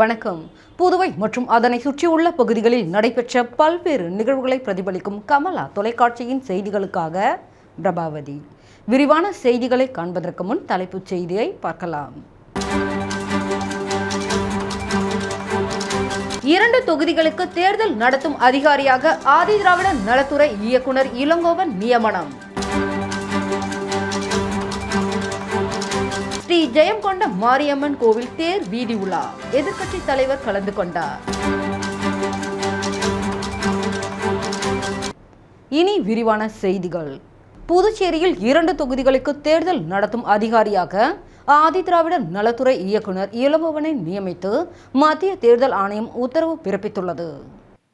வணக்கம். புதுவை மற்றும் அதனை சுற்றியுள்ள பகுதிகளில் நடைபெற்ற பல்வேறு நிகழ்வுகளை பிரதிபலிக்கும் கமலா தொலைக்காட்சியின் செய்திகளுக்காக பிரபாவதி. விரிவான செய்திகளை காண்பதற்கு முன் தலைப்புச் செய்தியை பார்க்கலாம். இரண்டு தொகுதிகளுக்கு தேர்தல் நடத்தும் அதிகாரியாக ஆதிதிராவிட நலத்துறை இயக்குனர் இளங்கோவன் நியமனம். ஸ்ரீ ஜெயங்கொண்ட மாரியம்மன் கோவில் தேர் வீதி உலா. எதிர்க்கட்சி தலைவர் கலந்து கொண்டார். இனி விரிவான செய்திகள். புதுச்சேரியில் இரண்டு தொகுதிகளுக்கு தேர்தல் நடத்தும் அதிகாரியாக ஆதிதிராவிடர் நலத்துறை இயக்குனர் இளங்கோவனை நியமித்து மத்திய தேர்தல் ஆணையம் உத்தரவு பிறப்பித்துள்ளது.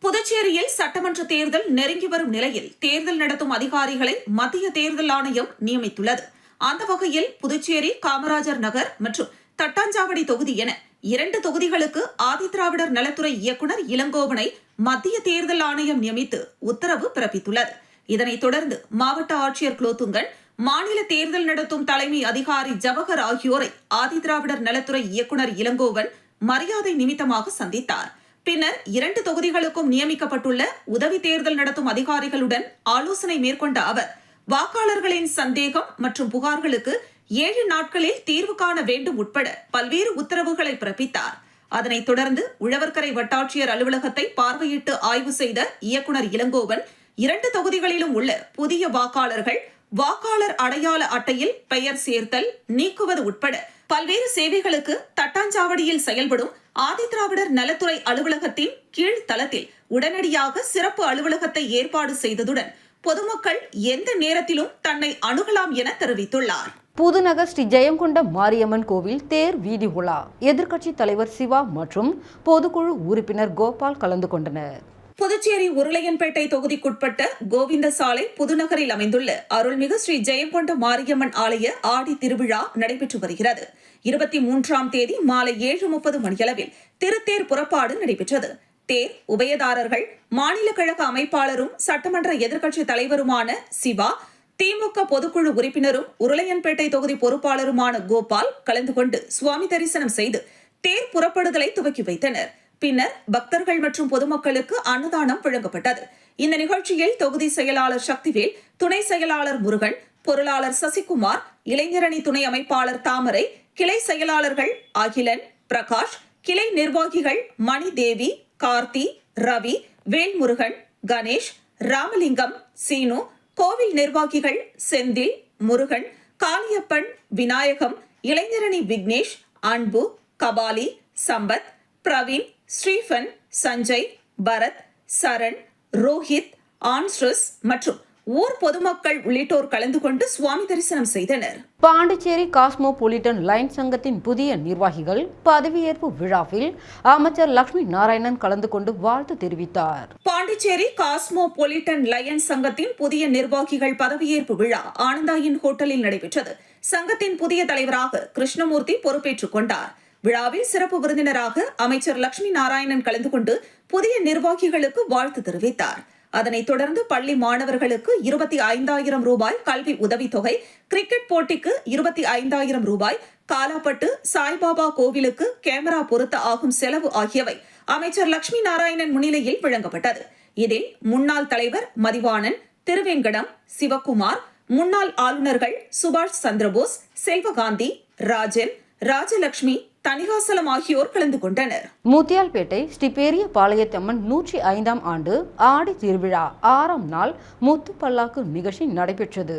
புதுச்சேரியில் சட்டமன்ற தேர்தல் நெருங்கி வரும் நிலையில் தேர்தல் நடத்தும் அதிகாரிகளை மத்திய தேர்தல் ஆணையம் நியமித்துள்ளது. அந்த வகையில் புதுச்சேரி காமராஜர் நகர் மற்றும் தட்டாஞ்சாவடி தொகுதி என இரண்டு தொகுதிகளுக்கு ஆதிதிராவிடர் நலத்துறை இயக்குனர் இளங்கோவனை மத்திய தேர்தல் ஆணையம் நியமித்து உத்தரவு பிறப்பித்துள்ளது. இதனைத் தொடர்ந்து மாவட்ட ஆட்சியர் குலோத்துங்கன் மாநில தேர்தல் நடத்தும் தலைமை அதிகாரி ஜவஹர் ஆகியோரை ஆதிதிராவிடர் நலத்துறை இயக்குனர் இளங்கோவன் மரியாதை நிமித்தமாக சந்தித்தார். பின்னர் இரண்டு தொகுதிகளுக்கும் நியமிக்கப்பட்டுள்ள உதவி தேர்தல் நடத்தும் அதிகாரிகளுடன் ஆலோசனை மேற்கொண்ட அவர் வாக்காளர்களின் சந்தேகம் மற்றும் புகார்களுக்கு ஏழு நாட்களில் தீர்வு காண வேண்டும் உட்பட பல்வேறு உத்தரவுகளை பிறப்பித்தார். அதனைத் தொடர்ந்து உழவர்கரை வட்டாட்சியர் அலுவலகத்தை பார்வையிட்டு ஆய்வு செய்த இயக்குனர் இளங்கோவன் இரண்டு தொகுதிகளிலும் உள்ள புதிய வாக்காளர்கள் வாக்காளர் அடையாள அட்டையில் பெயர் சேர்த்தல் நீக்குவது உட்பட பல்வேறு சேவைகளுக்கு தட்டாஞ்சாவடியில் செயல்படும் ஆதிதிராவிடர் நலத்துறை அலுவலகத்தின் கீழ் தளத்தில் உடனடியாக சிறப்பு அலுவலகத்தை ஏற்பாடு செய்ததுடன் பொதுமக்கள் எந்த நேரத்திலும் தன்னை அணுகலாம் என தெரிவித்துள்ளார். புதுநகர் ஸ்ரீ ஜெயங்கொண்ட மாரியம்மன் கோவில் தேர் வீதி உலா. எதிர்க்கட்சி தலைவர் சிவா மற்றும் பொதுக்குழு உறுப்பினர் கோபால் கலந்து கொண்டனர். புதுச்சேரி உருளையன்பேட்டை தொகுதிக்குட்பட்ட கோவிந்த சாலை புதுநகரில் அமைந்துள்ள அருள்மிகு ஸ்ரீ ஜெயங்கொண்ட மாரியம்மன் ஆலய ஆடி திருவிழா நடைபெற்று வருகிறது. இருபத்தி மூன்றாம் தேதி மாலை ஏழு முப்பது மணியளவில் திருத்தேர் புறப்பாடு நடைபெற்றது. தேர் உபயதாரர்கள் மாநில கழக அமைப்பாளரும் சட்டமன்ற எதிர்க்கட்சி தலைவருமான சிவா திமுக பொதுக்குழு உறுப்பினரும் உருளையன்பேட்டை தொகுதி பொறுப்பாளருமான கோபால் கலந்து கொண்டு சுவாமி தரிசனம் செய்து தேர் புறப்படுதலை துவக்கி வைத்தனர். பின்னர் பக்தர்கள் மற்றும் பொதுமக்களுக்கு அன்னதானம் வழங்கப்பட்டது. இந்த நிகழ்ச்சியில் தொகுதி செயலாளர் சக்திவேல் துணை செயலாளர் முருகன் பொருளாளர் சசிகுமார் இளைஞரணி துணை அமைப்பாளர் தாமரை கிளை செயலாளர்கள் அகிலன் பிரகாஷ் கிளை நிர்வாகிகள் மணி தேவி கார்த்தி ரவி வேல்முருகன் கணேஷ் ராமலிங்கம் சீனு கோவில் நிர்வாகிகள் செந்தில் முருகன் காளியப்பன் விநாயகம் இளைஞரணி விக்னேஷ் அன்பு கபாலி சம்பத் பிரவீன் ஸ்ரீஃபன் சஞ்சய் பரத் சரண் ரோஹித் ஆன்ஸ்ரஸ் மற்றும் ஊர் பொதுமக்கள் உள்ளிட்டோர் கலந்து கொண்டு சுவாமி தரிசனம் செய்தனர். பாண்டிச்சேரி காஸ்மோபாலிட்டன் லைன் சங்கத்தின் புதிய நிர்வாகிகள் பதவியேற்பு விழாவில் அமைச்சர் லட்சுமி நாராயணன் கலந்து கொண்டு வாழ்த்து தெரிவித்தார். பாண்டிச்சேரி காஸ்மோபாலிட்டன் லயன்ஸ் சங்கத்தின் புதிய நிர்வாகிகள் பதவியேற்பு விழா ஆனந்தாயின் ஹோட்டலில் நடைபெற்றது. சங்கத்தின் புதிய தலைவராக கிருஷ்ணமூர்த்தி பொறுப்பேற்றுக் கொண்டார். விழாவில் சிறப்பு விருந்தினராக அமைச்சர் லட்சுமி நாராயணன் கலந்து கொண்டு புதிய நிர்வாகிகளுக்கு வாழ்த்து தெரிவித்தார். அதனைத் தொடர்ந்து பள்ளி மாணவர்களுக்கு இருபத்தி ஐந்தாயிரம் ரூபாய் கல்வி உதவித்தொகை கிரிக்கெட் போட்டிக்கு இருபத்தி ஐந்தாயிரம் ரூபாய் காலாப்பட்டு சாய்பாபா கோவிலுக்கு கேமரா பொருத்த ஆகும் செலவு ஆகியவை அமைச்சர் லட்சுமி நாராயணன் முன்னிலையில் வழங்கப்பட்டது. இதில் முன்னாள் தலைவர் மதிவாணன் திருவேங்கடம் சிவக்குமார் முன்னாள் ஆளுநர்கள் சுபாஷ் சந்திரபோஸ் செல்வகாந்தி ராஜன் ராஜலட்சுமி தணிகாசலம் ஆகியோர் கலந்து கொண்டனர். முத்தியால்பேட்டை ஸ்ரீ பெரிய பாளையத்தம்மன் நூற்றி ஐந்தாம் ஆண்டு ஆடி திருவிழா ஆறாம் நாள் முத்து பல்லாக்கு நிகழ்ச்சி நடைபெற்றது.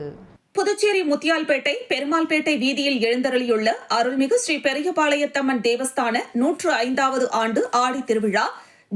புதுச்சேரி முத்தியால்பேட்டை பெருமாள்பேட்டை வீதியில் எழுந்தருளியுள்ள அருள்மிகு ஸ்ரீ பெரியபாளையத்தம்மன் தேவஸ்தான நூற்று ஐந்தாவது ஆண்டு ஆடி திருவிழா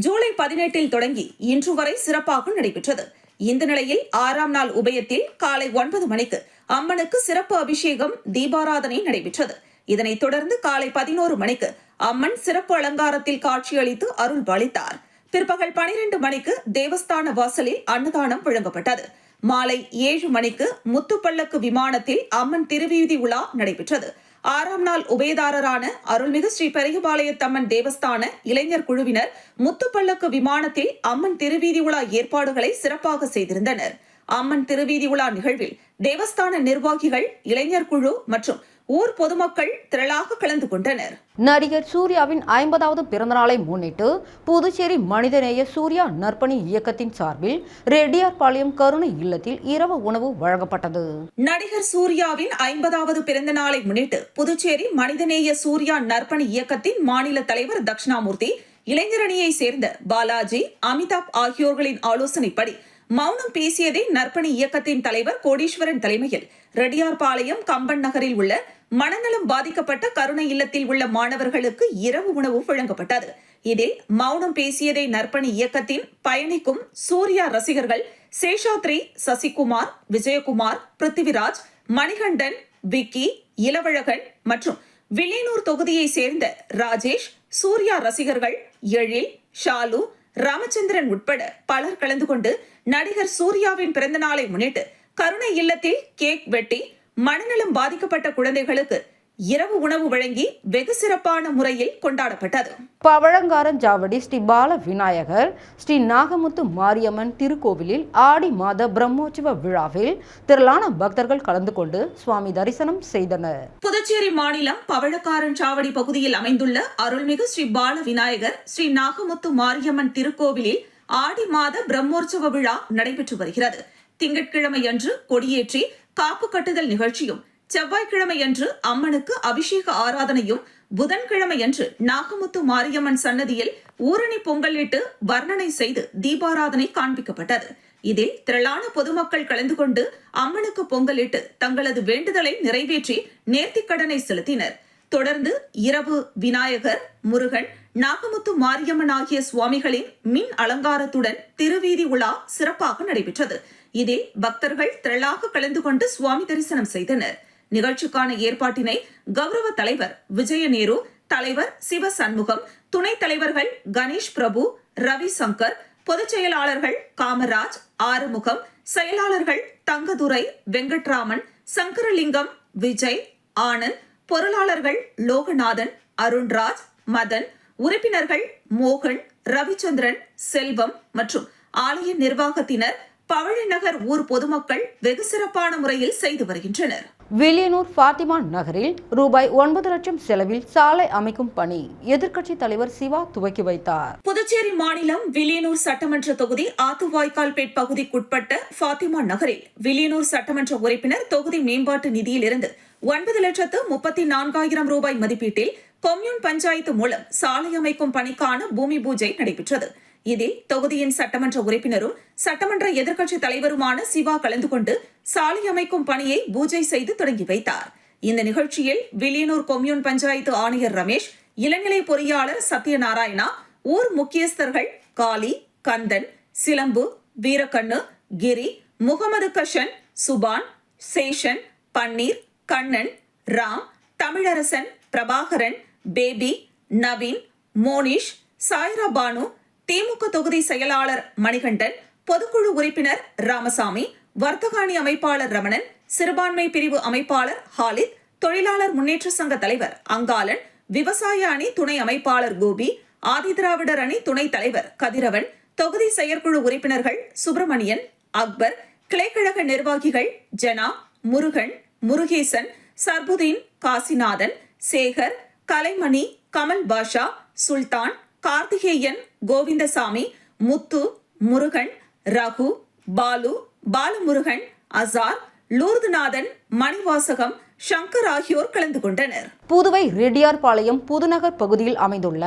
ஜூலை பதினெட்டில் தொடங்கி இன்று வரை சிறப்பாக நடைபெற்றது. இந்த நிலையில் ஆறாம் நாள் உபயத்தில் காலை ஒன்பது மணிக்கு அம்மனுக்கு சிறப்பு அபிஷேகம் தீபாராதனை நடைபெற்றது. இதனைத் தொடர்ந்து காலை பதினோரு மணிக்கு அம்மன் சிறப்பு அலங்காரத்தில் காட்சியளித்து அருள் பாலித்தார் பிற்பகல் பனிரெண்டு மணிக்கு தேவஸ்தான வாசலில் அன்னதானம் வழங்கப்பட்டது. மாலை ஏழு மணிக்கு முத்துப்பள்ளக்கு விமானத்தில் அம்மன் திருவீதி உலா நடைபெற்றது. ஆறாம் நாள் உபயதாரரான அருள்மிகு ஸ்ரீ பெரியபாளையத்தம்மன் தேவஸ்தான இளைஞர் குழுவினர் முத்துப்பள்ளக்கு விமானத்தில் அம்மன் திருவீதி உலா ஏற்பாடுகளை சிறப்பாக செய்திருந்தனர். அம்மன் திருவீதி உலா நிகழ்வில் தேவஸ்தான நிர்வாகிகள் இளைஞர் குழு மற்றும் ஊர் பொதுமக்கள் திரளாக கலந்து கொண்டனர். நடிகர் சூர்யாவின் ஐம்பதாவது பிறந்தநாளை முன்னிட்டு புதுச்சேரி மனிதநேய சூர்யா நற்பணி இயக்கத்தின் சார்பில் ரெட்டியார்பாளையம் கருணை இல்லத்தில் இரவு உணவு வழங்கப்பட்டது. நடிகர் சூர்யாவின் ஐம்பதாவது பிறந்த நாளை முன்னிட்டு புதுச்சேரி மனிதநேய சூர்யா நற்பணி இயக்கத்தின் மாநில தலைவர் தட்சிணாமூர்த்தி இளைஞரணியை சேர்ந்த பாலாஜி அமிதாப் ஆகியோர்களின் ஆலோசனைப்படி மௌனம் பேசியதே நற்பணி இயக்கத்தின் தலைவர் கோடீஸ்வரன் தலைமையில் ரெட்டியார்பாளையம் கம்பன் நகரில் உள்ள மனநலம் பாதிக்கப்பட்ட கருணை இல்லத்தில் உள்ள மாணவர்களுக்கு இரவு உணவு வழங்கப்பட்டது. இதில் மௌனம் பேசியதை நற்பணி இயக்கத்தின் பயணிக்கும் சூர்யா ரசிகர்கள் சேஷாத்ரி சசிகுமார் விஜயகுமார் பிருத்திவிராஜ் மணிகண்டன் விக்கி இளவழகன் மற்றும் வில்லியனூர் தொகுதியை சேர்ந்த ராஜேஷ் சூர்யா ரசிகர்கள் எழில் ஷாலு ராமச்சந்திரன் உட்பட பலர் கலந்து கொண்டு நடிகர் சூர்யாவின் பிறந்த நாளை முன்னிட்டு கருணை இல்லத்தில் கேக் வெட்டி மனநலம் பாதிக்கப்பட்ட குழந்தைகளுக்கு இரவு உணவு வழங்கி வெகு சிறப்பான முறையில் கொண்டாடப்பட்டது. பவழங்காரஞ்சாவடி ஸ்ரீ பால விநாயகர் ஸ்ரீ நாகமுத்து மாரியம்மன் திருக்கோவிலில் ஆடி மாத பிரம்மோற்சவ விழாவில் திரளான பக்தர்கள் கலந்து கொண்டு சுவாமி தரிசனம் செய்தனர். புதுச்சேரி மாநிலம் பவழக்காரன் சாவடி பகுதியில் அமைந்துள்ள அருள்மிகு ஸ்ரீ பால விநாயகர் ஸ்ரீ நாகமுத்து மாரியம்மன் திருக்கோவிலில் ஆடி மாத பிரம்மோற்சவ விழா நடைபெற்று வருகிறது. திங்கட்கிழமை அன்று கொடியேற்றி காப்பு கட்டுதல் நிகழ்ச்சியும் செவ்வாய்க்கிழமையன்று அம்மனுக்கு அபிஷேக ஆராதனையும் புதன்கிழமையன்று நாகமுத்து மாரியம்மன் சன்னதியில் ஊரணி பொங்கலிட்டு வர்ணனை செய்து தீபாராதனை காண்பிக்கப்பட்டது. இதில் திரளான பொதுமக்கள் கலந்து கொண்டு அம்மனுக்கு பொங்கலிட்டு தங்களது வேண்டுதலை நிறைவேற்றி நேர்த்திக்கடனை செலுத்தினர். தொடர்ந்து இரவு விநாயகர் முருகன் நாகமுத்து மாரியம்மன் ஆகிய சுவாமிகளின் மின் அலங்காரத்துடன் திருவீதி உலா சிறப்பாக நடைபெற்றது. இதில் பக்தர்கள் திரளாக கலந்து கொண்டு சுவாமி தரிசனம் செய்தனர். நிகழ்ச்சிக்கான ஏற்பாட்டினை கௌரவ தலைவர் விஜய நேரு தலைவர் சிவ சண்முகம் துணைத் தலைவர்கள் கணேஷ் பிரபு ரவி சங்கர் பொதுச் செயலாளர்கள் காமராஜ் ஆறுமுகம் செயலாளர்கள் தங்கதுரை வெங்கட்ராமன் சங்கரலிங்கம் விஜய் ஆனந்த் பொருளாளர்கள் லோகநாதன் அருண்ராஜ் மதன் உறுப்பினர்கள் மோகன் ரவிச்சந்திரன் செல்வம் மற்றும் ஆலய நிர்வாகத்தினர் பவழிநகர் ஊர் பொதுமக்கள் வெகு சிறப்பான முறையில் செய்து வருகின்றனர். வில்லியனூர் ஃபாத்திமா நகரில் ரூபாய் ஒன்பது லட்சம் செலவில் சாலை அமைக்கும் பணி எதிர்க்கட்சி தலைவர் சிவா துவக்கி வைத்தார். புதுச்சேரி மாநிலம் வில்லியனூர் சட்டமன்ற தொகுதி ஆத்துவாய்க்கால்பேட் பகுதிக்குட்பட்ட ஃபாத்திமா நகரில் வில்லியனூர் சட்டமன்ற உறுப்பினர் தொகுதி மேம்பாட்டு நிதியிலிருந்து ஒன்பது லட்சத்து முப்பத்தி நான்காயிரம் ரூபாய் மதிப்பீட்டில் கொம்யூன் பஞ்சாயத்து மூலம் சாலை அமைக்கும் பணிக்கான பூமி பூஜை நடைபெற்றது. இதில் தொகுதியின் சட்டமன்ற உறுப்பினரும் சட்டமன்ற எதிர்க்கட்சி தலைவருமான சிவா கலந்து கொண்டு சாலை அமைக்கும் பணியை பூஜை செய்து தொடங்கி வைத்தார். இந்த நிகழ்ச்சியில் வில்லியனூர் கொம்யூன் பஞ்சாயத்து ஆணையர் ரமேஷ் இளநிலை பொறியாளர் சத்யநாராயணா ஊர் முக்கியஸ்தர்கள் காளி கந்தன் சிலம்பு வீரக்கண்ணு கிரி முகமது கஷன் சுபான் சேஷன் பன்னீர் கண்ணன் ராம் தமிழரசன் பிரபாகரன் பேபி நவீன் மோனிஷ் சாய்ரா பானு திமுக தொகுதி செயலாளர் மணிகண்டன் பொதுக்குழு உறுப்பினர் ராமசாமி வர்த்தகாணி அமைப்பாளர் ரமணன் சிறுபான்மை பிரிவு அமைப்பாளர் ஹாலித் தொழிலாளர் முன்னேற்ற சங்க தலைவர் அங்காளன் விவசாய அணி துணை அமைப்பாளர் கோபி ஆதிதிராவிடர் அணி துணைத் தலைவர் கதிரவன் தொகுதி செயற்குழு உறுப்பினர்கள் சுப்பிரமணியன் அக்பர் கிளைக்கழக நிர்வாகிகள் ஜனா முருகன் முருகேசன் சர்புதீன் காசிநாதன் சேகர் கலைமணி கமல் பாஷா சுல்தான் கார்த்திகேயன் கோவிந்தசாமி முத்து முருகன் ரகு பாலு பாலமுருகன் அசார் லூர்துநாதன் மணிவாசகம் சங்கர் ஆகியோர் கலந்து கொண்டனர். புதுவை ரெட்டியார்பாளையம் புதுநகர் பகுதியில் அமைந்துள்ள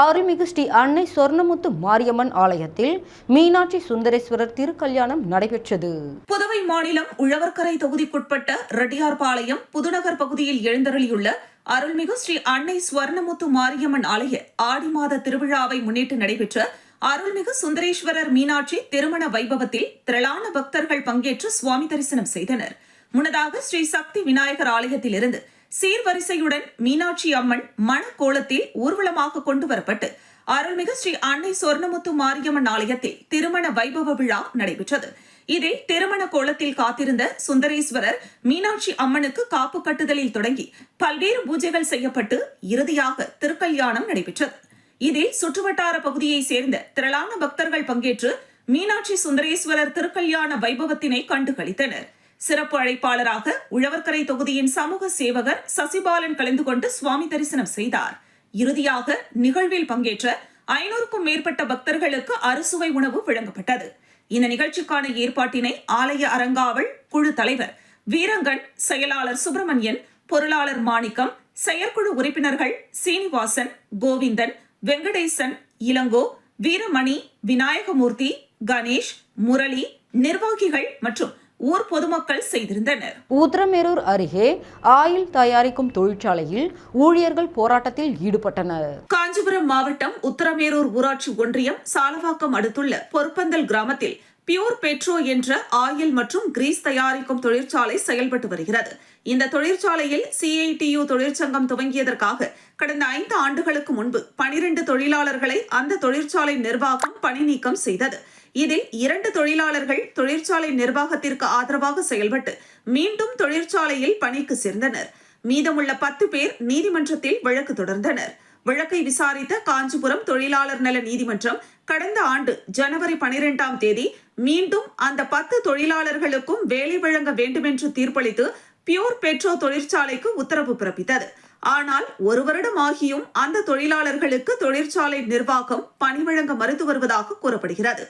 அருள்மிகு ஸ்ரீ அன்னை சொர்ணமுத்து மாரியம்மன் ஆலயத்தில் மீனாட்சி சுந்தரேஸ்வரர் திருக்கல்யாணம் நடைபெற்றது. புதுவை மாநிலம் உழவர்கரை தொகுதிக்குட்பட்ட ரெட்டியார்பாளையம் புதுநகர் பகுதியில் எழுந்தருளியுள்ள அருள்மிகு ஸ்ரீ அன்னை ஸ்வர்ணமுத்து மாரியம்மன் ஆலய ஆடி மாத திருவிழாவை முன்னிட்டு நடைபெற்ற அருள்மிகு சுந்தரேஸ்வரர் மீனாட்சி திருமண வைபவத்தில் திரளான பக்தர்கள் பங்கேற்று சுவாமி தரிசனம் செய்தனர். முன்னதாக ஸ்ரீ சக்தி விநாயகர் ஆலயத்திலிருந்து சீர்வரிசையுடன் மீனாட்சி அம்மன் மணக்கோலத்தில் ஊர்வலமாக கொண்டு வரப்பட்டு அருள்மிகு ஸ்ரீ அன்னை சொர்ணமுத்து மாரியம்மன் ஆலயத்தில் திருமண வைபவ விழா நடைபெற்றது. இதில் திருமண கோலத்தில் காத்திருந்த சுந்தரேஸ்வரர் மீனாட்சி அம்மனுக்கு காப்பு கட்டுதலில் தொடங்கி பல்வேறு பூஜைகள் செய்யப்பட்டு இறுதியாக திருக்கல்யாணம் நடைபெற்றது. இதில் சுற்றுவட்டார பகுதியை சேர்ந்த திரளான பக்தர்கள் பங்கேற்று மீனாட்சி சுந்தரேஸ்வரர் திருக்கல்யாண வைபவத்தினை கண்டு களித்தனர் சிறப்பு அழைப்பாளராக உழவர்கரை தொகுதியின் சமூக சேவகர் சசிபாலன் கலந்து கொண்டு சுவாமி தரிசனம் செய்தார். இறுதியாக நிகழ்வில் பங்கேற்ற ஐநூறுக்கும் மேற்பட்ட பக்தர்களுக்கு அறுசுவை உணவு வழங்கப்பட்டது. இந்த நிகழ்ச்சிக்கான ஏற்பாட்டினை ஆலய அரங்காவல் குழு தலைவர் வீரங்கன் செயலாளர் சுப்பிரமணியன் பொருளாளர் மாணிக்கம் செயற்குழு உறுப்பினர்கள் சீனிவாசன் கோவிந்தன் வெங்கடேசன் இளங்கோ வீரமணி விநாயகமூர்த்தி கணேஷ் முரளி நிர்வாகிகள் மற்றும் ஊர் பொதுமக்கள் செய்திருந்தனர். ஊத்திரமேரூர் அருகே ஆயில் தயாரிக்கும் தொழிற்சாலையில் ஊழியர்கள் போராட்டத்தில் ஈடுபட்டனர். காஞ்சிபுரம் மாவட்டம் உத்தரமேரூர் ஊராட்சி ஒன்றியம் சாலவாக்கம் அடுத்துள்ள பொற்பந்தல் கிராமத்தில் பியூர் பெட்ரோ என்ற ஆயில் மற்றும் கிரீஸ் தயாரிக்கும் தொழிற்சாலை செயல்பட்டு வருகிறது. இந்த தொழிற்சாலையில் சிஐடியு தொழிற்சங்கம் துவங்கியதற்காக கடந்த ஐந்து ஆண்டுகளுக்கு முன்பு பனிரெண்டு தொழிலாளர்களை அந்த தொழிற்சாலை நிர்வாகம் பணி நீக்கம் செய்தது. இதில் இரண்டு தொழிலாளர்கள் தொழிற்சாலை நிர்வாகத்திற்கு ஆதரவாக செயல்பட்டு மீண்டும் தொழிற்சாலையில் பணிக்கு சேர்ந்தனர். மீதமுள்ள பத்து பேர் நீதிமன்றத்தில் வழக்கு தொடர்ந்தனர். வழக்கை விசாரித்த காஞ்சிபுரம் தொழிலாளர் நல நீதிமன்றம் கடந்த ஆண்டு ஜனவரி பனிரெண்டாம் தேதி மீண்டும் அந்த பத்து தொழிலாளர்களுக்கும் வேலை வழங்க வேண்டுமென்று தீர்ப்பளித்து பியூர் பெட்ரோ தொழிற்சாலைக்கு உத்தரவு பிறப்பித்தது. ஆனால் ஒரு வருடம் ஆகியும் அந்த தொழிலாளர்களுக்கு தொழிற்சாலை நிர்வாகம் பணி வழங்க மறுத்து வருவதாக கூறப்படுகிறது.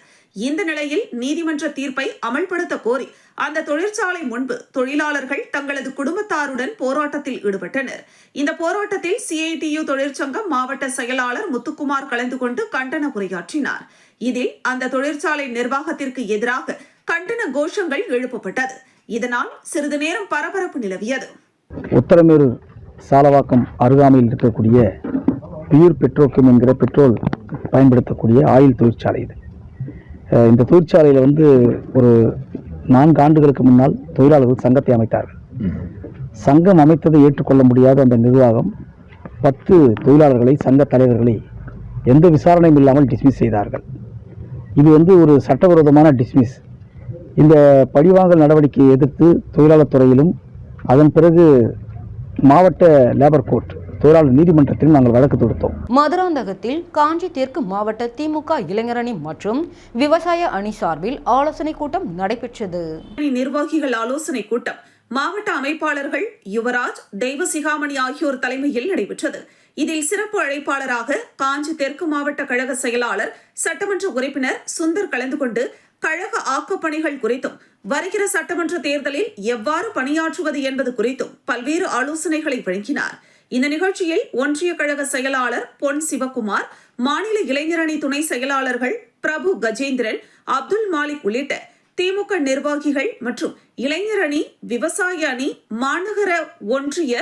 இந்த நிலையில் நீதிமன்ற தீர்ப்பை அமல்படுத்த கோரி அந்த தொழிற்சாலை முன்பு தொழிலாளர்கள் தங்களது குடும்பத்தாருடன் போராட்டத்தில் ஈடுபட்டனர். இந்த போராட்டத்தில் சிஐடியு தொழிற்சங்கம் மாவட்ட செயலாளர் முத்துக்குமார் கலந்து கொண்டு கண்டன உரையாற்றினார். இதில் அந்த தொழிற்சாலை நிர்வாகத்திற்கு எதிராக கண்டன கோஷங்கள் எழுப்பப்பட்டது. இதனால் சிறிது நேரம் பரபரப்பு நிலவியது. உத்தரமேரூர் சாலவாக்கம் அருகாமையில் இருக்கக்கூடிய பியூர் பெட்ரோக்கியம் என்கிற பெட்ரோல் பயன்படுத்தக்கூடிய ஆயில் தொழிற்சாலை இது. இந்த தொழிற்சாலையில் வந்து ஒரு நான்கு ஆண்டுகளுக்கு முன்னால் தொழிலாளர்கள் சங்கத்தை அமைத்தார்கள். சங்கம் அமைத்ததை ஏற்றுக்கொள்ள முடியாத அந்த நிர்வாகம் பத்து தொழிலாளர்களை சங்க தலைவர்களை எந்த விசாரணையும் இல்லாமல் டிஸ்மிஸ் செய்தார்கள். இது வந்து ஒரு சட்டவிரோதமான டிஸ்மிஸ் இந்த பழிவாங்கல் நடவடிக்கையை எதிர்த்து தொழிலாளர் துறையிலும் அதன் பிறகு மாவட்ட லேபர் கோர்ட் தொழிலாளர் நீதிமன்றத்திலும் நாங்கள் வழக்கு தொடுத்தோம். மதுராந்தகத்தில் காஞ்சி தெற்கு மாவட்ட திமுக இளைஞரணி மற்றும் விவசாய அணி சார்பில் ஆலோசனை கூட்டம் நடைபெற்றது. அணி நிர்வாகிகள் ஆலோசனை கூட்டம். மாவட்ட அமைப்பாளர்கள் யுவராஜ் தெய்வசிகாமணி ஆகியோர் தலைமையில் நடைபெற்றது. இதில் சிறப்பு அழைப்பாளராக காஞ்சி தெற்கு மாவட்ட கழக செயலாளர் சட்டமன்ற உறுப்பினர் சுந்தர் கலந்து கொண்டு கழக ஆக்கப்பணிகள் குறித்தும் வருகிற சட்டமன்ற தேர்தலில் எவ்வாறு பணியாற்றுவது என்பது குறித்தும் பல்வேறு ஆலோசனைகளை வழங்கினார். இந்த நிகழ்ச்சியில் ஒன்றிய கழக செயலாளர் பொன் சிவகுமார் மாநில இளைஞரணி துணை செயலாளர்கள் பிரபு கஜேந்திரன் அப்துல் மாலிக் உள்ளிட்ட திமுக நிர்வாகிகள் மற்றும் இளைஞர் அணி விவசாய அணி மாநகர ஒன்றிய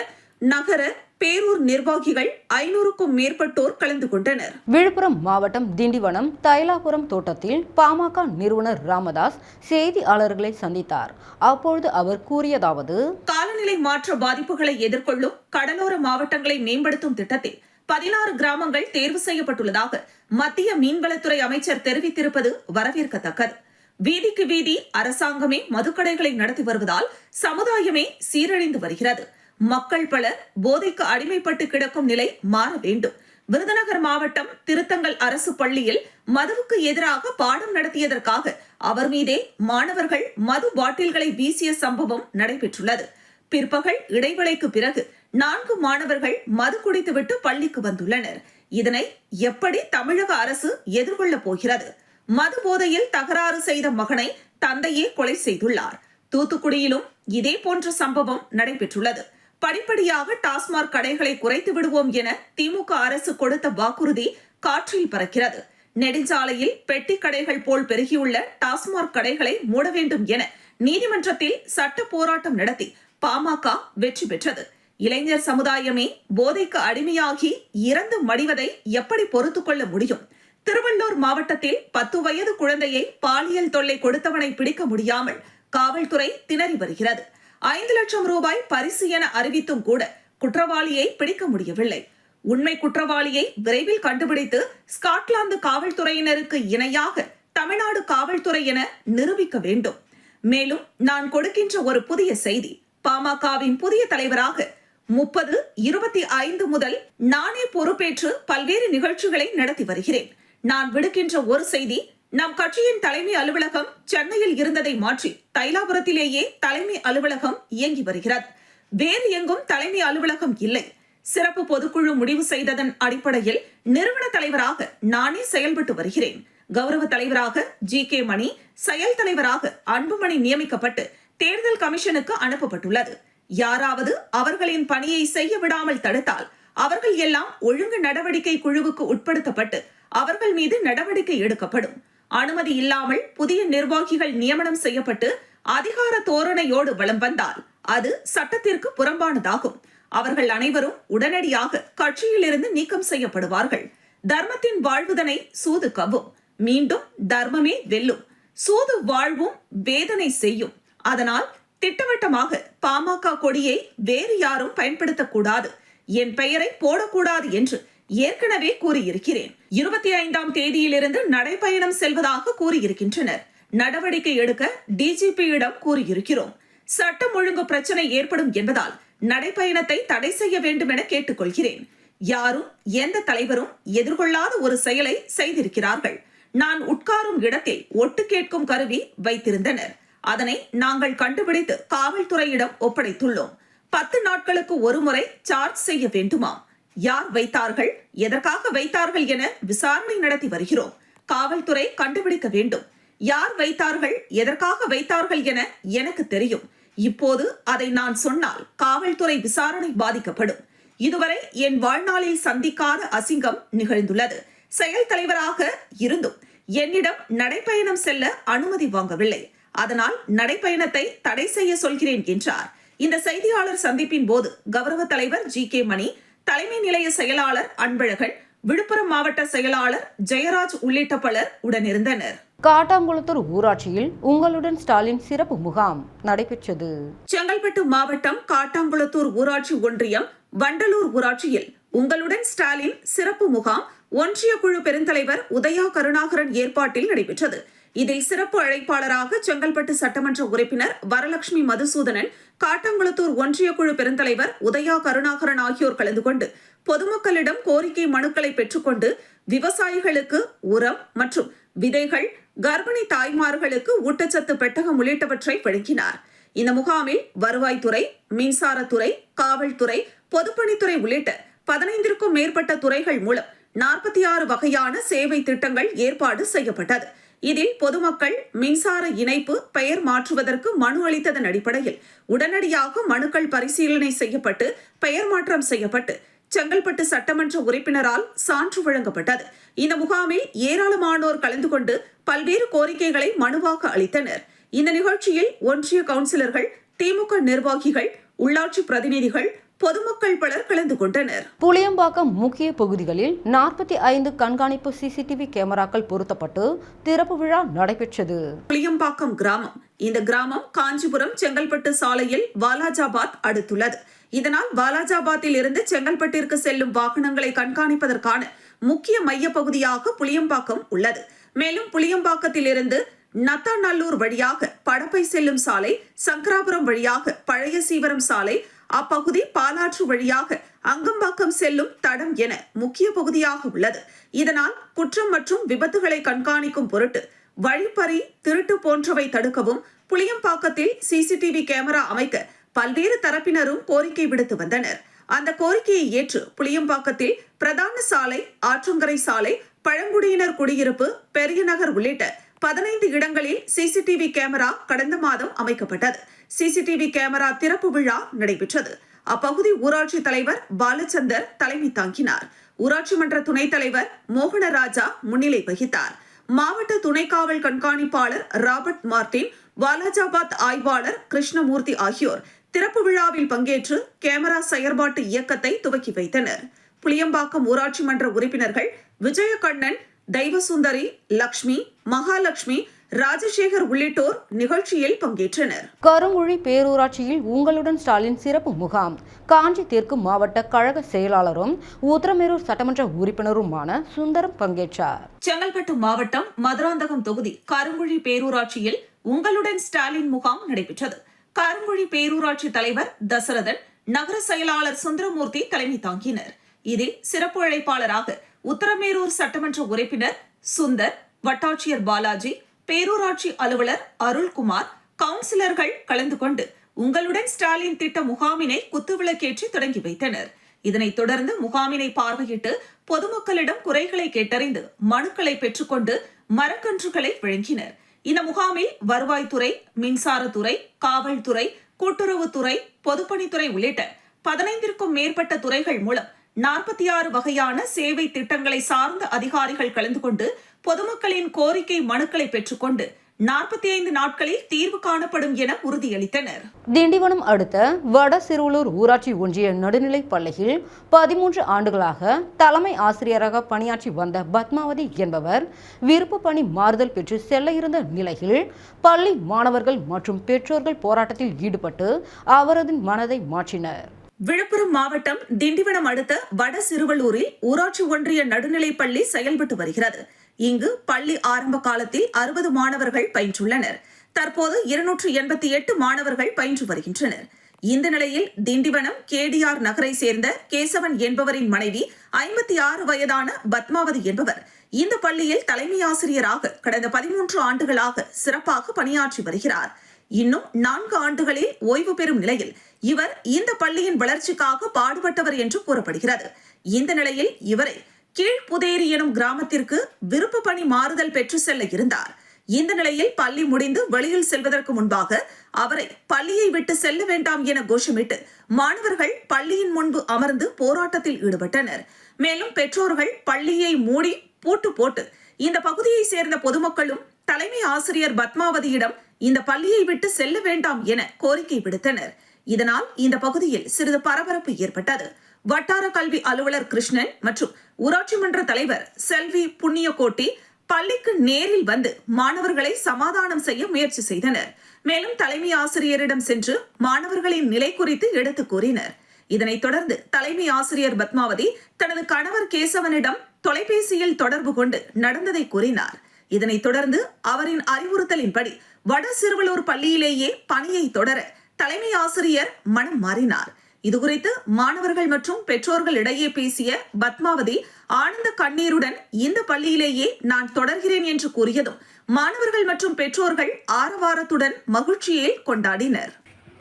நகர பேரூர் நிர்வாகிகள் ஐநூறுக்கும் மேற்பட்டோர் கலந்து கொண்டனர். விழுப்புரம் மாவட்டம் திண்டிவனம் தைலாபுரம் தோட்டத்தில் பாமக நிறுவனர் ராமதாஸ் செய்தியாளர்களை சந்தித்தார். அப்பொழுது அவர் கூறியதாவது காலநிலை மாற்ற பாதிப்புகளை எதிர்கொள்ளும் கடலோர மாவட்டங்களை மேம்படுத்தும் திட்டத்தில் பதினாறு கிராமங்கள் தேர்வு செய்யப்பட்டுள்ளதாக மத்திய மீன்வளத்துறை அமைச்சர் தெரிவித்திருப்பது வரவேற்கத்தக்கது. வீதிக்கு வீதி அரசாங்கமே மதுக்கடைகளை நடத்தி வருவதால் சமுதாயமே சீரழிந்து வருகிறது. மக்கள் பலர் போதைக்கு அடிமைப்பட்டு கிடக்கும் நிலை மாற வேண்டும். விருதுநகர் மாவட்டம் திருத்தங்கல் அரசு பள்ளியில் மதுவுக்கு எதிராக பாடம் நடத்தியதற்காக அவர் மீதே மாணவர்கள் மது பாட்டில்களை வீசிய சம்பவம் நடைபெற்றுள்ளது. பிற்பகல் இடைவேளைக்கு பிறகு நான்கு மாணவர்கள் மது குடித்துவிட்டு பள்ளிக்கு வந்துள்ளனர். இதனை எப்படி தமிழக அரசு எதிர்கொள்ளப் போகிறது? மது போதையில் தகராறு செய்த மகனை தந்தையே கொலை செய்துள்ளார். தூத்துக்குடியிலும் இதே போன்ற சம்பவம் நடைபெற்றுள்ளது. படிப்படியாக டாஸ்மாக் கடைகளை குறைத்து விடுவோம் என திமுக அரசு கொடுத்த வாக்குறுதி காற்றில் பறக்கிறது. நெடுஞ்சாலையில் பெட்டி கடைகள் போல் பெருகியுள்ள டாஸ்மாக் கடைகளை மூட வேண்டும் என நீதிமன்றத்தில் சட்ட போராட்டம் நடத்தி பாமக வெற்றி பெற்றது. இளைஞர் சமுதாயமே போதைக்கு அடிமையாகி இறந்து மடிவதை எப்படி பொறுத்து கொள்ள முடியும்? திருவள்ளூர் மாவட்டத்தில் பத்து வயது குழந்தையை பாலியல் தொல்லை கொடுத்தவனை பிடிக்க முடியாமல் காவல்துறை திணறி வருகிறது. ஐந்து லட்சம் ரூபாய் பரிசு என அறிவித்தும் கூட குற்றவாளியை பிடிக்க முடியவில்லை. உண்மை குற்றவாளியை விரைவில் கண்டுபிடித்து ஸ்காட்லாந்து காவல்துறையினருக்கு இணையாக தமிழ்நாடு காவல்துறை என நிரூபிக்க வேண்டும். மேலும் நான் கொடுக்கின்ற ஒரு புதிய செய்தி பாமகவின் புதிய தலைவராக முப்பது இருபத்தி ஐந்து முதல் நானே பொறுப்பேற்று பல்வேறு நிகழ்ச்சிகளை நடத்தி வருகிறேன். நான் விடுக்கின்ற ஒரு செய்தி நம் கட்சியின் தலைமை அலுவலகம் சென்னையில் இருந்ததை மாற்றி தைலாபுரத்திலேயே தலைமை அலுவலகம் இயங்கி வருகிறது. வேறு எங்கும் தலைமை அலுவலகம் இல்லை. சிறப்பு பொதுக்குழு முடிவு செய்ததன் அடிப்படையில் நிறுவன தலைவராக நானே செயல்பட்டு வருகிறேன். கௌரவ தலைவராக ஜி. கே. மணி செயல் தலைவராக அன்புமணி நியமிக்கப்பட்டு தேர்தல் கமிஷனுக்கு அனுப்பப்பட்டுள்ளது. யாராவது அவர்களின் பணியை செய்ய விடாமல் தடுத்தால் அவர்கள் எல்லாம் ஒழுங்கு நடவடிக்கை குழுவுக்கு உட்படுத்தப்பட்டு அவர்கள் மீது நடவடிக்கை எடுக்கப்படும். அனுமதி இல்லாமல் புதிய நிர்வாகிகள் நியமனம் செய்யப்பட்டு அதிகார தோரணையோடு வலம் வந்தால் அது சட்டத்திற்கு புறம்பானதாகும். அவர்கள் அனைவரும் உடனடியாக கட்சியிலிருந்து நீக்கம் செய்யப்படுவார்கள். தர்மத்தின் வாழ்வுதனை சூது கவ்வும். மீண்டும் தர்மமே வெல்லும். சூது வாழ்வும் வேதனை செய்யும். அதனால் திட்டவட்டமாக பாமக கொடியை வேறு யாரும் பயன்படுத்தக்கூடாது. என் பெயரை போடக்கூடாது என்று ஏற்கனவே கூறியிருக்கிறேன். இருபத்தி ஐந்தாம் தேதியிலிருந்து நடைபயணம் செல்வதாக கூறியிருக்கின்றனர். நடவடிக்கை எடுக்க டிஜிபியிடம் கூறியிருக்கிறோம். சட்டம் ஒழுங்கு பிரச்சனை ஏற்படும் என்பதால் நடைபயணத்தை தடை செய்ய வேண்டும் என கேட்டுக்கொள்கிறேன். யாரும் எந்த தலைவரும் எதிர்கொள்ளாத ஒரு செயலை செய்திருக்கிறார்கள். நான் உட்காரும் இடத்தில் ஒட்டு கேட்கும் கருவி வைத்திருந்தனர். அதனை நாங்கள் கண்டுபிடித்து காவல்துறையிடம் ஒப்படைத்துள்ளோம். பத்து நாட்களுக்கு ஒருமுறை சார்ஜ் செய்ய வேண்டுமாம். யார் வைத்தார்கள்? எதற்காக வைத்தார்கள் என விசாரணை நடத்தி வருகிறோம். காவல்துறை கண்டுபிடிக்க வேண்டும். யார் வைத்தார்கள்? எதற்காக வைத்தார்கள் என எனக்கு தெரியும். இப்போது அதை நான் சொன்னால் காவல்துறை விசாரணை பாதிக்கப்படும். இதுவரை என் வாழ்நாளில் சந்திக்காத அசிங்கம் நிகழ்ந்துள்ளது. செயல் தலைவராக இருந்தும் என்னிடம் நடைப்பயணம் செல்ல அனுமதி வாங்கவில்லை. அதனால் நடைப்பயணத்தை தடை செய்ய சொல்கிறேன் என்றார். இந்த செய்தியாளர் சந்திப்பின் போது கௌரவ தலைவர் ஜி கே மணி தலைமை நிலைய செயலாளர் அன்பழகன் விழுப்புரம் மாவட்ட செயலாளர் ஜெயராஜ் உள்ளிட்ட பலர் உடனிருந்தனர் காட்டாங்குளத்தூர் ஊராட்சியில் உங்களுடன் ஸ்டாலின் சிறப்பு முகாம் நடைபெற்றது. செங்கல்பட்டு மாவட்டம் காட்டாங்குளத்தூர் ஊராட்சி ஒன்றியம் வண்டலூர் ஊராட்சியில் உங்களுடன் ஸ்டாலின் சிறப்பு முகாம் ஒன்றிய குழு பெருந்தலைவர் உதயா கருணாகரன் ஏற்பாட்டில் நடைபெற்றது. இதில் சிறப்பு அழைப்பாளராக செங்கல்பட்டு சட்டமன்ற உறுப்பினர் வரலட்சுமி மதுசூதனன் காட்டாங்குளத்தூர் ஒன்றிய குழு பெருந்தலைவர் உதயா கருணாகரன் ஆகியோர் கலந்து கொண்டு பொதுமக்களிடம் கோரிக்கை மனுக்களை பெற்றுக்கொண்டு விவசாயிகளுக்கு உரம் மற்றும் விதைகள் கர்ப்பிணி தாய்மார்களுக்கு ஊட்டச்சத்து பெட்டகம் உள்ளிட்டவற்றை வழங்கினார். இந்த முகாமில் வருவாய்த்துறை மின்சாரத்துறை காவல்துறை பொதுப்பணித்துறை உள்ளிட்ட பதினைந்திற்கும் மேற்பட்ட துறைகள் மூலம் நாற்பத்தி ஆறு வகையான சேவை திட்டங்கள் ஏற்பாடு செய்யப்பட்டது. இதில் பொதுமக்கள் மின்சார இணைப்பு பெயர் மாற்றுவதற்கு மனு அளித்ததன் அடிப்படையில் உடனடியாக மனுக்கள் பரிசீலனை செய்யப்பட்டு பெயர் மாற்றம் செய்யப்பட்டு செங்கல்பட்டு சட்டமன்ற உறுப்பினரால் சான்று வழங்கப்பட்டது. இந்த முகாமில் ஏராளமானோர் கலந்து கொண்டு பல்வேறு கோரிக்கைகளை மனுவாக அளித்தனர். இந்த நிகழ்ச்சியில் ஒன்றிய கவுன்சிலர்கள் திமுக நிர்வாகிகள் உள்ளாட்சி பிரதிநிதிகள் பொதுமக்கள் பலர் கலந்து கொண்டனர். புளியம்பாக்கம் முக்கிய பகுதிகளில் நாற்பத்தி ஐந்து கண்காணிப்பு சிசிடிவி கேமராக்கள் பொருத்தப்பட்டு திறப்பு விழா நடைபெற்றது. புளியம்பாக்கம் கிராமம். இந்த கிராமம் காஞ்சிபுரம் செங்கல்பட்டு சாலையில் வாலாஜாபாத் அடுத்துள்ளது. இதனால் வாலாஜாபாத்தில் இருந்து செங்கல்பட்டிற்கு செல்லும் வாகனங்களை கண்காணிப்பதற்கான முக்கிய மைய பகுதியாக புளியம்பாக்கம் உள்ளது. மேலும் புளியம்பாக்கத்தில் இருந்து நத்தாநல்லூர் வழியாக படப்பை செல்லும் சாலை சங்கராபுரம் வழியாக பழைய சீவரம் சாலை அப்பகுதி பாலாற்று வழியாக அங்கம்பாக்கம் செல்லும் தடம் என முக்கிய பகுதியாக உள்ளது. இதனால் குற்றம் மற்றும் விபத்துகளை கண்காணிக்கும் பொருட்டு வழிப்பறி திருட்டு போன்றவை தடுக்கவும் புளியம்பாக்கத்தில் சிசிடிவி கேமரா அமைக்க பல்வேறு தரப்பினரும் கோரிக்கை விடுத்து வந்தனர். அந்த கோரிக்கையை ஏற்று புளியம்பாக்கத்தில் பிரதான சாலை ஆற்றங்கரை சாலை பழங்குடியினர் குடியிருப்பு பெரிய நகர் உள்ளிட்ட பதினைந்து இடங்களில் சிசிடிவி கேமரா கடந்த மாதம் அமைக்கப்பட்டது. சிசிடிவி கேமரா திறப்பு விழா நடைபெற்றது. அப்பகுதி ஊராட்சி தலைவர் பாலச்சந்தர் தலைமை தாங்கினார். ஊராட்சி மன்ற துணைத் தலைவர் மோகனராஜா முன்னிலை வகித்தார். மாவட்ட துணை காவல் கண்காணிப்பாளர் ராபர்ட் மார்டின் வாலாஜாபாத் ஆய்வாளர் கிருஷ்ணமூர்த்தி ஆகியோர் திறப்பு விழாவில் பங்கேற்று கேமரா செயற்பாட்டு இயக்கத்தை துவக்கி வைத்தனர். புளியம்பாக்கம் ஊராட்சி மன்ற உறுப்பினர்கள் விஜயகண்ணன் தெய்வசுந்தரி லக்ஷ்மி மகாலட்சுமி ராஜசேகர் உள்ளிட்டோர் நிகழ்ச்சியில் பங்கேற்றனர். கருங்குழி பேரூராட்சியில் உங்களுடன் ஸ்டாலின் சிறப்பு முகாம். காஞ்சி தெற்கு மாவட்ட கழக செயலாளரும் உத்தரமேரூர் சட்டமன்ற உறுப்பினருமான சுந்தரம் பங்கேற்றார். செங்கல்பட்டு மாவட்டம் மதுராந்தகம் தொகுதி கருங்குழி பேரூராட்சியில் உங்களுடன் ஸ்டாலின் முகாம் நடைபெற்றது. கருங்குழி பேரூராட்சி தலைவர் தசரதன் நகர செயலாளர் சுந்தரமூர்த்தி தலைமை தாங்கினர். இதில் சிறப்பு அழைப்பாளராக உத்தரமேரூர் சட்டமன்ற உறுப்பினர் சுந்தர் வட்டாட்சியர் பாலாஜி பேரூராட்சி அலுவலர் அருள்குமார் கவுன்சிலர்கள் கலந்து கொண்டு உங்களுடன் ஸ்டாலின் திட்ட முகாமினை குத்துவிளக்கேற்றி தொடங்கி வைத்தனர். இதனைத் தொடர்ந்து முகாமினை பார்வையிட்டு பொதுமக்களிடம் குறைகளை கேட்டறிந்து மனுக்களை பெற்றுக்கொண்டு மரக்கன்றுகளை வழங்கினர். இந்த முகாமில் வருவாய்த்துறை மின்சாரத்துறை காவல்துறை கூட்டுறவுத்துறை பொதுப்பணித்துறை உள்ளிட்ட பதினைந்திற்கும் மேற்பட்ட துறைகள் மூலம் நாற்பத்தி ஆறு வகையான சேவை திட்டங்களை சார்ந்த அதிகாரிகள் கலந்து கொண்டு பொதுமக்களின் கோரிக்கை மனுக்களை பெற்றுக்கொண்டு நாற்பத்தி ஐந்து நாட்களில் தீர்வு காணப்படும் என உறுதியளித்தனர். திண்டிவனம் அடுத்த வட சிறுவலூர் ஊராட்சி ஒன்றிய நடுநிலைப் பள்ளியில் பதிமூன்று ஆண்டுகளாக தலைமை ஆசிரியராக பணியாற்றி வந்த பத்மாவதி என்பவர் விருப்ப பணி மாறுதல் பெற்று செல்ல இருந்த நிலையில் பள்ளி மாணவர்கள் மற்றும் பெற்றோர்கள் போராட்டத்தில் ஈடுபட்டு அவரது மனதை மாற்றினர். விழுப்புரம் மாவட்டம் திண்டிவனம் அடுத்த வட சிறுவலூரில் ஊராட்சி ஒன்றிய நடுநிலைப் பள்ளி செயல்பட்டு வருகிறது. இங்கு பள்ளி ஆரம்ப காலத்தில் அறுபது மாணவர்கள் பயின்றுள்ளனர். தற்போது இருநூற்று எண்பத்தி எட்டு மாணவர்கள் பயின்று வருகின்றனர். இந்த நிலையில் திண்டிவனம் கேடிஆர் நகரை சேர்ந்த கேசவன் என்பவரின் மனைவி ஐம்பத்தி ஆறு வயதான பத்மாவதி என்பவர் இந்த பள்ளியில் தலைமை ஆசிரியராக கடந்த பதிமூன்று ஆண்டுகளாக சிறப்பாக பணியாற்றி வருகிறார். இன்னும் நான்கு ஆண்டுகளில் ஓய்வு பெறும் நிலையில் இவர் இந்த பள்ளியின் வளர்ச்சிக்காக பாடுபட்டவர் என்று கூறப்படுகிறது. இந்த நிலையில் இவரை கீழ்புதேரி எனும் கிராமத்திற்கு விருப்ப பணி மாறுதல் பெற்று செல்ல இருந்தார். இந்த நிலையில் பள்ளி முடிந்து வெளியில் செல்வதற்கு முன்பாக அவரை பள்ளியை விட்டு செல்ல வேண்டாம் என கோஷமிட்டு மாணவர்கள் பள்ளியின் முன்பு அமர்ந்து போராட்டத்தில் ஈடுபட்டனர். மேலும் பெற்றோர்கள் பள்ளியை மூடி பூட்டு போட்டு இந்த பகுதியை சேர்ந்த பொதுமக்களும் தலைமை ஆசிரியர் பத்மாவதியிடம் இந்த பள்ளியை விட்டு செல்ல வேண்டாம் என கோரிக்கை விடுத்தனர். இதனால் இந்த பகுதியில் சிறிது பரபரப்பு ஏற்பட்டது. வட்டார கல்வி அலுவலர் கிருஷ்ணன் மற்றும் ஊராட்சி மன்ற தலைவர் செல்வி புண்ணியகோட்டி பள்ளிக்கு நேரில் வந்து மாணவர்களை சமாதானம் செய்ய முயற்சி செய்தனர். மேலும் தலைமை ஆசிரியரிடம் சென்று மாணவர்களின் நிலை குறித்து எடுத்து கூறினர். இதனைத் தொடர்ந்து தலைமை ஆசிரியர் பத்மாவதி தனது கணவர் கேசவனிடம் தொலைபேசியில் தொடர்பு கொண்டு நடந்ததை கூறினார். இதனைத் தொடர்ந்து அவரின் அறிவுறுத்தலின்படி வட சிறுவலூர் பள்ளியிலேயே பணியை தொடர தலைமை ஆசிரியர் மனம் மாறினார். இதுகுறித்து மாணவர்கள் மற்றும் பெற்றோர்கள் இடையே பேசிய பத்மாவதி ஆனந்த கண்ணீருடன் இந்த பள்ளியிலேயே நான் தொடர்கிறேன் என்று கூறியதும் மாணவர்கள் மற்றும் பெற்றோர்கள் ஆரவாரத்துடன் மகிழ்ச்சியை கொண்டாடினர்.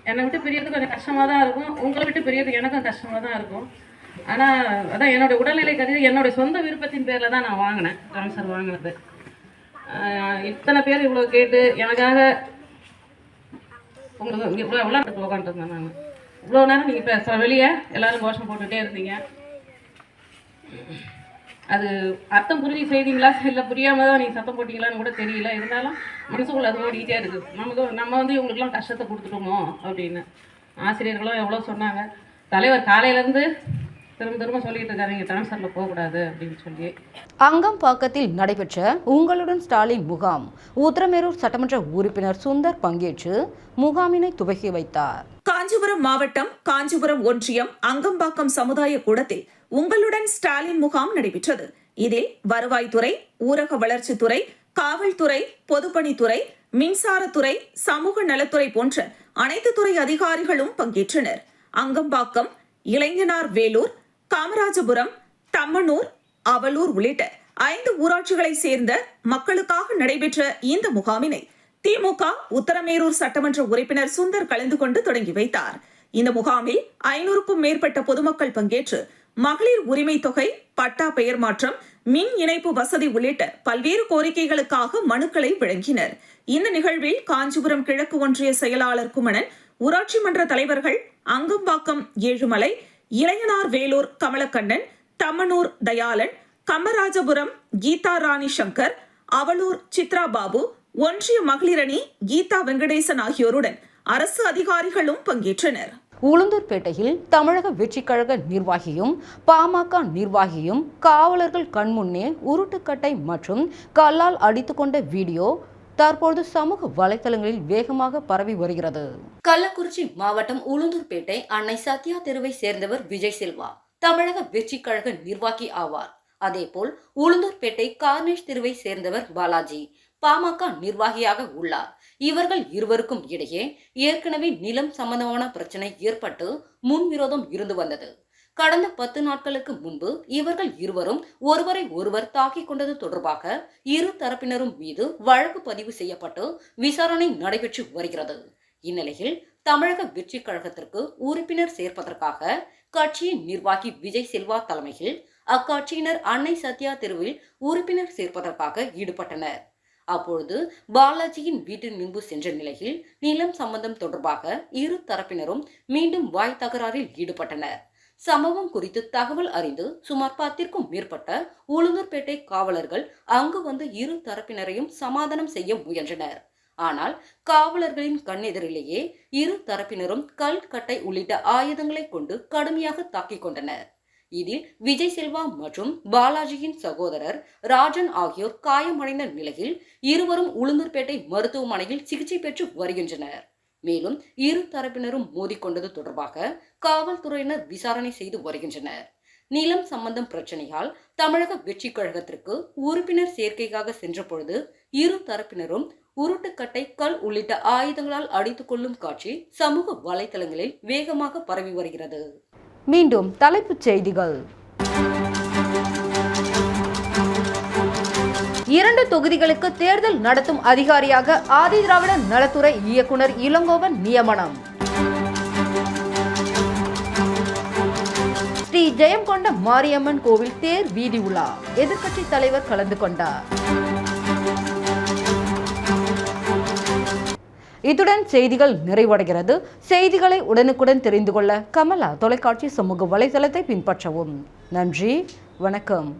என்னை விட்டு பிரியறது கொஞ்சம் கஷ்டமாக தான் இருக்கும். உங்களை விட்டு பிரியறது எனக்கும் கஷ்டமாக தான் இருக்கும். ஆனால் அதான் என்னுடைய உடல்நிலை கருதி என்னுடைய சொந்த விருப்பத்தின் பேரில் தான் நான் வாங்கினேன் ட்ரான்ஸ்ஃபர் வாங்கினது. இத்தனை பேர் இவ்வளோ கேட்டு எனக்காக உங்களுக்கு இவ்வளோ எவ்வளோ உட்காந்துருந்தேன் நான். இவ்வளோ நேரம் நீங்கள் பேசுகிற வெளியே எல்லாரும் கோஷம் போட்டுகிட்டே இருந்தீங்க. அது அர்த்தம் புரிஞ்சு செய்தீங்களா? இல்லை புரியாமல் தான் நீங்கள் சத்தம் போட்டீங்களான்னு கூட தெரியல. இருந்தாலும் மனசுக்குள்ள அது ஓடிக்கிட்டே இருக்குது நமக்கு நம்ம வந்து இவங்களுக்குலாம் கஷ்டத்தை கொடுத்துட்டோமோ அப்படின்னு. ஆசிரியர்களும் எவ்வளோ சொன்னாங்க. தலைவர் காலையிலேருந்து திரும்ப திரும்ப சொல்லிட்டு இருக்காரு இங்கே ட்ரான்ஸ்ஃபரில் போகக்கூடாது அப்படின்னு சொல்லி அங்கம்பாக்கத்தில் நடைபெற்ற உங்களுடன் ஸ்டாலின் முகாம் உத்தரமேரூர் சட்டமன்ற உறுப்பினர் சுந்தர் பங்கேற்று முகாமினை துவக்கி வைத்தார். காஞ்சிபுரம் மாவட்டம் காஞ்சிபுரம் ஒன்றியம் அங்கம்பாக்கம் சமுதாய கூடத்தில் உங்களுடன் ஸ்டாலின் முகாம் நடைபெற்றது. இதில் வருவாய்த்துறை ஊரக வளர்ச்சித்துறை காவல்துறை பொதுப்பணித்துறை மின்சாரத்துறை சமூக நலத்துறை போன்ற அனைத்து துறை அதிகாரிகளும் பங்கேற்றனர். அங்கம்பாக்கம் இளைஞனார் வேலூர் காமராஜபுரம் தம்மனூர் அவலூர் உள்ளிட்ட ஐந்து ஊராட்சிகளை சேர்ந்த மக்களுக்காக நடைபெற்ற இந்த முகாமினை திமுக உத்தரமேரூர் சட்டமன்ற உறுப்பினர் சுந்தர் கலந்து கொண்டு தொடங்கி வைத்தார். இந்த முகாமில் ஐநூறுக்கும் மேற்பட்ட பொதுமக்கள் பங்கேற்று மகளிர் உரிமை தொகை பட்டா பெயர் மாற்றம் மின் இணைப்பு வசதி உள்ளிட்ட பல்வேறு கோரிக்கைகளுக்காக மனுக்களை வழங்கினர். இந்த நிகழ்வில் காஞ்சிபுரம் கிழக்கு ஒன்றிய செயலாளர் குமணன் ஊராட்சி மன்ற தலைவர்கள் அங்கம்பாக்கம் ஏழுமலை இளையனார் வேலூர் கமலக்கண்ணன் தமனூர் தயாளன் கமராஜபுரம் கீதா ராணி சங்கர் அவலூர் சித்ரா பாபு ஒன்றிய மகளிரணி கீதா வெங்கடேசன் ஆகியோருடன் அரசு அதிகாரிகளும் பங்கேற்றனர். உளுந்தூர்பேட்டையில் தமிழக வெற்றிக் கழக நிர்வாகியும் பாமக நிர்வாகியும் காவலர்கள் கண்முன்னே உருட்டுக்கட்டை மற்றும் கல்லால் அடித்துக்கொண்ட வீடியோ தற்போது சமூக வலைதளங்களில் வேகமாக பரவி வருகிறது. கள்ளக்குறிச்சி மாவட்டம் உளுந்தூர்பேட்டை அன்னை சத்யா தெருவை சேர்ந்தவர் விஜய் செல்வா தமிழக வெற்றி கழக நிர்வாகி ஆவார். அதேபோல் உளுந்தூர்பேட்டை கார்னேஷ் தெருவை சேர்ந்தவர் பாலாஜி பாமக நிர்வாகியாக உள்ளார். இவர்கள் இருவருக்கும் இடையே ஏற்கனவே நிலம் சம்பந்தமான பிரச்சனை ஏற்பட்டு முன்விரோதம் இருந்து வந்தது. கடந்த பத்து நாட்களுக்கு முன்பு இவர்கள் இருவரும் ஒருவரை ஒருவர் தாக்கிக் கொண்டது தொடர்பாக இரு தரப்பினரும் மீது வழக்கு பதிவு செய்யப்பட்டு விசாரணை நடைபெற்று வருகிறது. இந்நிலையில் தமிழக வெற்றி கழகத்திற்கு உறுப்பினர் சேர்ப்பதற்காக கட்சியின் நிர்வாகி விஜய் செல்வா தலைமையில் அக்கட்சியினர் அன்னை சத்யா தெருவில் உறுப்பினர் சேர்ப்பதற்காக ஈடுபட்டனர். அப்பொழுது பாலாஜியின் வீட்டின் முன்பு சென்ற நிலையில் நிலம் சம்பந்தம் தொடர்பாக இரு தரப்பினரும் மீண்டும் வாய் தகராறில் ஈடுபட்டனர். சம்பவம் குறித்து தகவல் அறிந்து சுமார் பத்திற்கும் மேற்பட்ட உளுந்தூர்பேட்டை காவலர்கள் அங்கு வந்து இரு தரப்பினரையும் சமாதானம் செய்ய முயன்றனர். ஆனால் காவலர்களின் கண்ணெதிரிலேயே இரு தரப்பினரும் கல் கட்டை உள்ளிட்ட ஆயுதங்களை கொண்டு கடுமையாக தாக்கிக் கொண்டனர். இதில் விஜய் செல்வா மற்றும் பாலாஜியின் சகோதரர் ராஜன் ஆகியோர் காயமடைந்த நிலையில் இருவரும் உளுந்தூர்பேட்டை மருத்துவமனையில் சிகிச்சை பெற்று வருகின்றனர். மேலும் இரு தரப்பினரும் மோதிக்கொண்டது தொடர்பாக காவல்துறையினர் விசாரணை செய்து வருகின்றனர். நிலம் சம்பந்தம் பிரச்சனையால் தமிழக வெற்றி கழகத்திற்கு உறுப்பினர் சேர்க்கைக்காக சென்றபொழுது இரு தரப்பினரும் உருட்டுக்கட்டை கல் உள்ளிட்ட ஆயுதங்களால் அடித்துக் கொள்ளும் காட்சி சமூக வலைதளங்களில் வேகமாக பரவி வருகிறது. மீண்டும் தலைப்புச் செய்திகள். இரண்டு தொகுதிகளுக்கு தேர்தல் நடத்தும் அதிகாரியாக ஆதிதிராவிட நலத்துறை இயக்குனர் இளங்கோவன் நியமனம். ஸ்ரீ ஜெயங்கொண்ட மாரியம்மன் கோவில் தேர் வீதி உலா. எதிர்க்கட்சி தலைவர் கலந்து கொண்டார். இத்துடன் செய்திகள் நிறைவடைகிறது. செய்திகளை உடனுக்குடன் தெரிந்து கொள்ள கமலா தொலைக்காட்சி சமூக வலைதளத்தை பின்பற்றவும். நன்றி வணக்கம்.